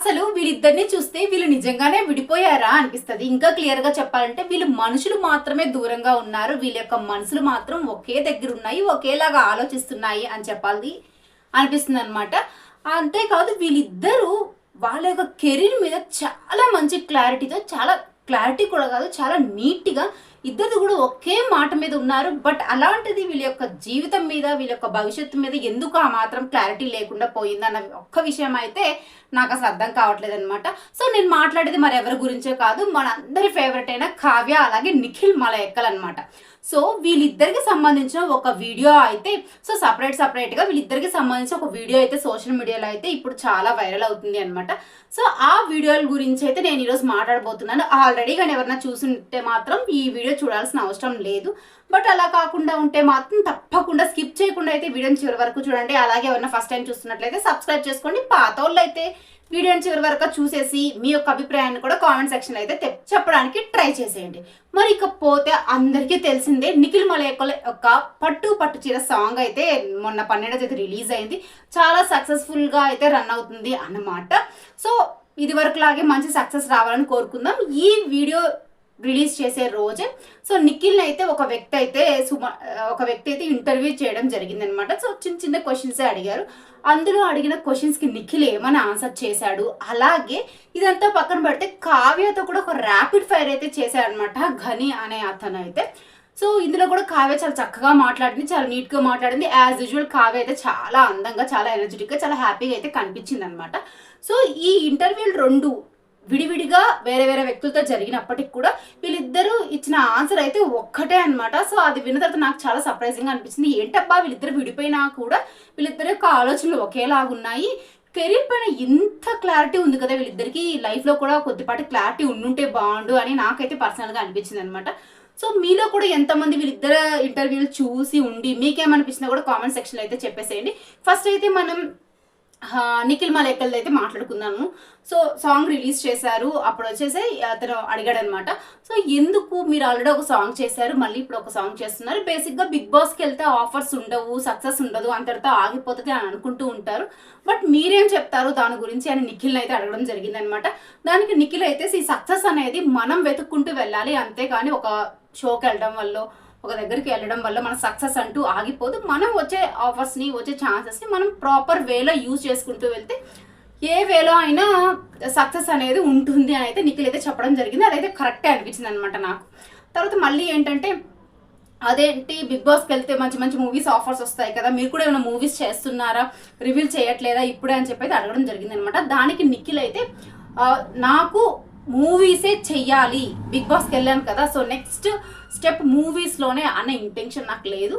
అసలు వీళ్ళిద్దరిని చూస్తే వీళ్ళు నిజంగానే విడిపోయారా అనిపిస్తుంది. ఇంకా క్లియర్గా చెప్పాలంటే వీళ్ళు మనుషులు మాత్రమే దూరంగా ఉన్నారు. వీళ్ళ యొక్క మనసులు మాత్రం ఒకే దగ్గర ఉన్నాయి ఒకేలాగా ఆలోచిస్తున్నాయి అని చెప్పాలి అనిపిస్తుంది అనమాట అంతేకాదు వీళ్ళిద్దరూ వాళ్ళ యొక్క కెరీర్ మీద చాలా మంచి క్లారిటీతో చాలా క్లారిటీ కూడా కాదు చాలా నీట్గా ఇద్దరు కూడా ఒకే మాట మీద ఉన్నారు. బట్ అలాంటిది వీళ్ళ యొక్క జీవితం మీద వీళ్ళ యొక్క భవిష్యత్తు మీద ఎందుకు ఆ మాత్రం క్లారిటీ లేకుండా పోయింది అన్న ఒక్క విషయం అయితే నాకు అసలు అర్థం కావట్లేదు అనమాట సో నేను మాట్లాడేది మరి ఎవరి గురించో కాదు మన అందరి ఫేవరెట్ అయిన కావ్య అలాగే నిఖిల్ మలయక్కల్ అనమాట సో వీళ్ళిద్దరికి సంబంధించిన ఒక వీడియో అయితే సో సపరేట్ సపరేట్గా వీళ్ళిద్దరికి సంబంధించిన ఒక వీడియో అయితే సోషల్ మీడియాలో అయితే ఇప్పుడు చాలా వైరల్ అవుతుంది అనమాట సో ఆ వీడియోల గురించి అయితే నేను ఈరోజు మాట్లాడబోతున్నాను. ఆల్రెడీ కానీ ఎవరైనా చూసుంటే మాత్రం ఈ వీడియో చూడాల్సిన అవసరం లేదు. బట్ అలా కాకుండా ఉంటే మాత్రం తప్పకుండా స్కిప్ చేయకుండా అయితే వీడియోని చివరి వరకు చూడండి. అలాగే ఎవరైనా ఫస్ట్ టైం చూస్తున్నట్లయితే సబ్స్క్రైబ్ చేసుకోండి. పాత వాళ్ళు అయితే వీడియోని చివరి వరకు చూసేసి మీ యొక్క అభిప్రాయాన్ని కూడా కామెంట్ సెక్షన్ అయితే చెప్పడానికి ట్రై చేసేయండి. మరి ఇకపోతే అందరికీ తెలిసిందే నిఖిల్ మలయకల యొక్క పట్టు పట్టు చీర సాంగ్ అయితే మొన్న పన్నెండో తేదీ రిలీజ్ అయింది. చాలా సక్సెస్ఫుల్గా అయితే రన్ అవుతుంది అన్నమాట. సో ఇది వరకు లాగే మంచి సక్సెస్ రావాలని కోరుకుందాం. ఈ వీడియో రిలీజ్ చేసే రోజే. సో నిఖిల్ని అయితే ఒక వ్యక్తి అయితే సుమ ఒక వ్యక్తి అయితే ఇంటర్వ్యూ చేయడం జరిగింది అనమాట సో చిన్న చిన్న క్వశ్చన్సే అడిగారు. అందులో అడిగిన క్వశ్చన్స్కి నిఖిల్ ఏమని ఆన్సర్ చేశాడు? అలాగే ఇదంతా పక్కన పెడితే కావ్యతో కూడా ఒక ర్యాపిడ్ ఫైర్ అయితే చేశాడనమాట ఘని అనే అతను అయితే. సో ఇందులో కూడా కావ్య చాలా చక్కగా మాట్లాడింది చాలా నీట్గా మాట్లాడింది. యాజ్ యూజువల్ కావ్య అయితే చాలా అందంగా చాలా ఎనర్జెటిక్గా చాలా హ్యాపీగా అయితే కనిపించింది అనమాట సో ఈ ఇంటర్వ్యూలు రెండు విడివిడిగా వేరే వేరే వ్యక్తులతో జరిగినప్పటికి కూడా వీళ్ళిద్దరూ ఇచ్చిన ఆన్సర్ అయితే ఒక్కటే అనమాట సో అది విన్న తర్వాత నాకు చాలా సర్ప్రైజింగ్ అనిపించింది. ఏంటబ్బా వీళ్ళిద్దరు విడిపోయినా కూడా వీళ్ళిద్దరి యొక్క ఆలోచనలు ఒకేలాగా ఉన్నాయి. కెరీర్ పైన ఇంత క్లారిటీ ఉంది కదా వీళ్ళిద్దరికి. లైఫ్లో కూడా కొద్దిపాటి క్లారిటీ ఉండుంటే బాగుండు అని నాకైతే పర్సనల్గా అనిపించింది అనమాట సో మీలో కూడా ఎంతమంది వీళ్ళిద్దరు ఇంటర్వ్యూలు చూసి ఉండి మీకేమనిపించినా కూడా కామెంట్ సెక్షన్లో అయితే చెప్పేసేయండి. ఫస్ట్ అయితే మనం నిఖిల్ మలేకల్ అయితే మాట్లాడుకున్నాను సో సాంగ్ రిలీజ్ చేశారు. అప్పుడు వచ్చేసి అతను అడిగాడు అనమాట సో ఎందుకు మీరు ఆల్రెడీ ఒక సాంగ్ చేశారు మళ్ళీ ఇప్పుడు ఒక సాంగ్ చేస్తున్నారు? బేసిక్గా బిగ్ బాస్కి వెళ్తే ఆఫర్స్ ఉండవు సక్సెస్ ఉండదు అంతటితో ఆగిపోతుంది అని అనుకుంటూ ఉంటారు. బట్ మీరేం చెప్తారు దాని గురించి అని నిఖిల్ అయితే అడగడం జరిగిందనమాట. దానికి నిఖిల్ అయితే ఈ సక్సెస్ అనేది మనం వెతుక్కుంటూ వెళ్ళాలి అంతేగాని ఒక షోకి వెళ్ళడం వల్ల ఒక దగ్గరికి వెళ్ళడం వల్ల మన సక్సెస్ అంటూ ఆగిపోదు. మనం వచ్చే ఆఫర్స్ని వచ్చే ఛాన్సెస్ని మనం ప్రాపర్ వేలో యూజ్ చేసుకుంటూ వెళ్తే ఏ వేలో అయినా సక్సెస్ అనేది ఉంటుంది అని అయితే నిఖిల్ అయితే చెప్పడం జరిగింది. అదైతే కరెక్టే అనిపించింది అనమాట నాకు. తర్వాత మళ్ళీ ఏంటంటే అదేంటి బిగ్ బాస్కి వెళ్తే మంచి మంచి మూవీస్ ఆఫర్స్ వస్తాయి కదా మీరు కూడా ఏమైనా మూవీస్ చేస్తున్నారా రివీల్ చేయట్లేదా ఇప్పుడే అని చెప్పి అయితే అడగడం జరిగింది అనమాట దానికి నిఖిల్ అయితే నాకు మూవీసే చెయ్యాలి. బిగ్ బాస్కి వెళ్ళాను కదా సో నెక్స్ట్ స్టెప్ మూవీస్లోనే అనే ఇంటెన్షన్ నాకు లేదు.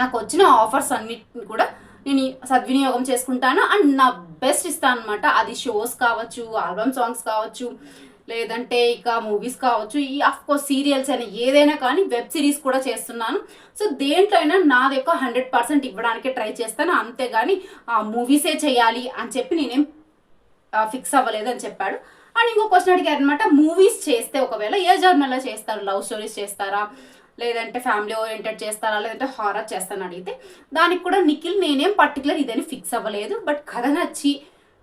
నాకు వచ్చిన ఆఫర్స్ అన్నిటిని కూడా నేను సద్వినియోగం చేసుకుంటాను. అండ్ నా బెస్ట్ ఇస్తాను అనమాట అది షోస్ కావచ్చు ఆల్బమ్ సాంగ్స్ కావచ్చు లేదంటే ఇక మూవీస్ కావచ్చు. ఈ ఆఫ్ కోర్స్ సీరియల్స్ అయినా ఏదైనా కానీ వెబ్ సిరీస్ కూడా చేస్తున్నాను. సో దేంట్లో అయినా నాది యొక్క హండ్రెడ్ పర్సెంట్ ఇవ్వడానికి ట్రై చేస్తాను. అంతేగాని ఆ మూవీసే చేయాలి అని చెప్పి నేనేం ఫిక్స్ అవ్వలేదు అని చెప్పాడు. అండ్ ఇంకో క్వశ్చన్ అడిగారు అనమాట మూవీస్ చేస్తే ఒకవేళ ఏ జర్నల్లో చేస్తారు? లవ్ స్టోరీస్ చేస్తారా? లేదంటే ఫ్యామిలీ ఓరియంటెడ్ చేస్తారా? లేదంటే హారర్ చేస్తాను అడిగితే దానికి కూడా నిఖిల్ నేనేం పర్టికులర్ ఇదని ఫిక్స్ అవ్వలేదు బట్ కథ నచ్చి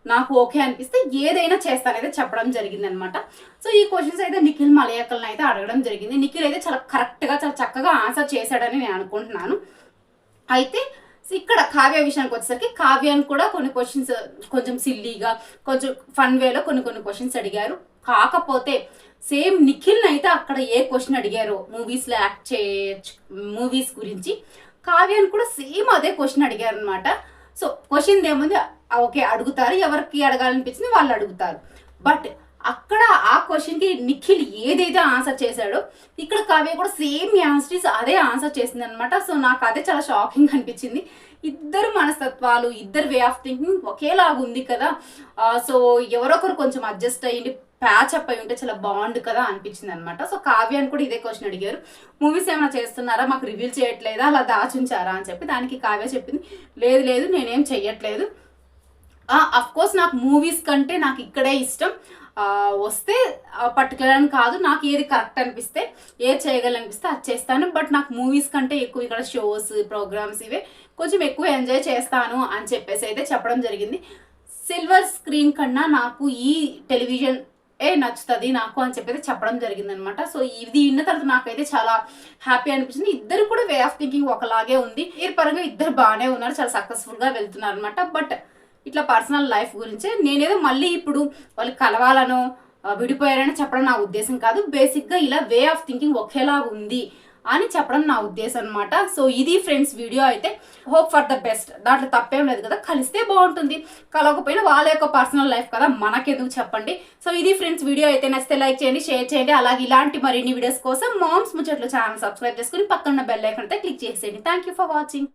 నాకు ఓకే అనిపిస్తే ఏదైనా చేస్తానైతే చెప్పడం జరిగింది అనమాట సో ఈ క్వశ్చన్స్ అయితే నిఖిల్ మలయాకల్ని అయితే అడగడం జరిగింది. నిఖిల్ అయితే చాలా కరెక్ట్గా చాలా చక్కగా ఆన్సర్ చేశాడని నేను అనుకుంటున్నాను. అయితే ఇక్కడ కావ్య విషయానికి వచ్చేసరికి కావ్యాన్ని కూడా కొన్ని క్వశ్చన్స్ కొంచెం సిల్లీగా కొంచెం ఫన్ వేలో కొన్ని కొన్ని క్వశ్చన్స్ అడిగారు. కాకపోతే సేమ్ నిఖిల్ని అయితే అక్కడ ఏ క్వశ్చన్ అడిగారో మూవీస్లో యాక్ట్ చేయొచ్చు మూవీస్ గురించి కావ్యాన్ని కూడా సేమ్ అదే క్వశ్చన్ అడిగారు అనమాట సో క్వశ్చన్ ఏముంది ఓకే అడుగుతారు. ఎవరికి అడగాలనిపించింది వాళ్ళు అడుగుతారు. బట్ అక్కడ ఆ క్వశ్చన్కి నిఖిల్ ఏదైతే ఆన్సర్ చేశాడో ఇక్కడ కావ్య కూడా సేమ్ యాన్సరీస్ అదే ఆన్సర్ చేసింది అనమాట సో నాకు అదే చాలా షాకింగ్ అనిపించింది. ఇద్దరు మనస్తత్వాలు ఇద్దరు వే ఆఫ్ థింకింగ్ ఒకేలాగా ఉంది కదా. సో ఎవరొకరు కొంచెం అడ్జస్ట్ అయ్యింది ప్యాచ్ అప్ అయి ఉంటే చాలా బాగుండు కదా అనిపించింది అనమాట సో కావ్యాన్ని కూడా ఇదే క్వశ్చన్ అడిగారు. మూవీస్ ఏమైనా చేస్తున్నారా? మాకు రివ్యూల్ చేయట్లేదా? అలా దాచుంచారా? అని చెప్పి దానికి కావ్య చెప్పింది. లేదు లేదు నేనేం చెయ్యట్లేదు. అఫ్కోర్స్ నాకు మూవీస్ కంటే నాకు ఇక్కడే ఇష్టం. వస్తే పర్టికులర్ అని కాదు నాకు ఏది కరెక్ట్ అనిపిస్తే ఏది చేయగలనిపిస్తే అది చేస్తాను. బట్ నాకు మూవీస్ కంటే ఎక్కువ ఇక్కడ షోస్ ప్రోగ్రామ్స్ ఇవే కొంచెం ఎక్కువ ఎంజాయ్ చేస్తాను అని చెప్పేసి అయితే చెప్పడం జరిగింది. సిల్వర్ స్క్రీన్ కన్నా నాకు ఈ టెలివిజన్ ఏ నచ్చుతుంది నాకు అని చెప్పి చెప్పడం జరిగింది అనమాట సో ఇది విన్న తర్వాత నాకైతే చాలా హ్యాపీ అనిపించింది. ఇద్దరు కూడా వే ఆఫ్ థింకింగ్ ఒకలాగే ఉంది. ఈ పరంగా ఇద్దరు బాగానే ఉన్నారు చాలా సక్సెస్ఫుల్గా వెళ్తున్నారు అనమాట బట్ ఇట్లా పర్సనల్ లైఫ్ గురించే నేనేదో మళ్ళీ ఇప్పుడు వాళ్ళు కలవాలను విడిపోయారని చెప్పడం నా ఉద్దేశం కాదు. బేసిక్గా ఇలా వే ఆఫ్ థింకింగ్ ఒకేలా ఉంది అని చెప్పడం నా ఉద్దేశం అనమాట సో ఇది ఫ్రెండ్స్ వీడియో అయితే హోప్ ఫర్ ద బెస్ట్. దాంట్లో తప్పేం లేదు కదా కలిస్తే బాగుంటుంది. కలవకపోయినా వాళ్ళ యొక్క పర్సనల్ లైఫ్ కదా మనకెందుకు చెప్పండి. సో ఇది ఫ్రెండ్స్ వీడియో అయితే నచ్చితే లైక్ చేయండి షేర్ చేయండి. అలాగే ఇలాంటి మరిన్ని వీడియోస్ కోసం మామ్స్ ముచ్చట్లు ఛానల్ సబ్స్క్రైబ్ చేసుకుని పక్కన బెల్ ఐకాన్ అయితే క్లిక్ చేసేయండి. Thank you for watching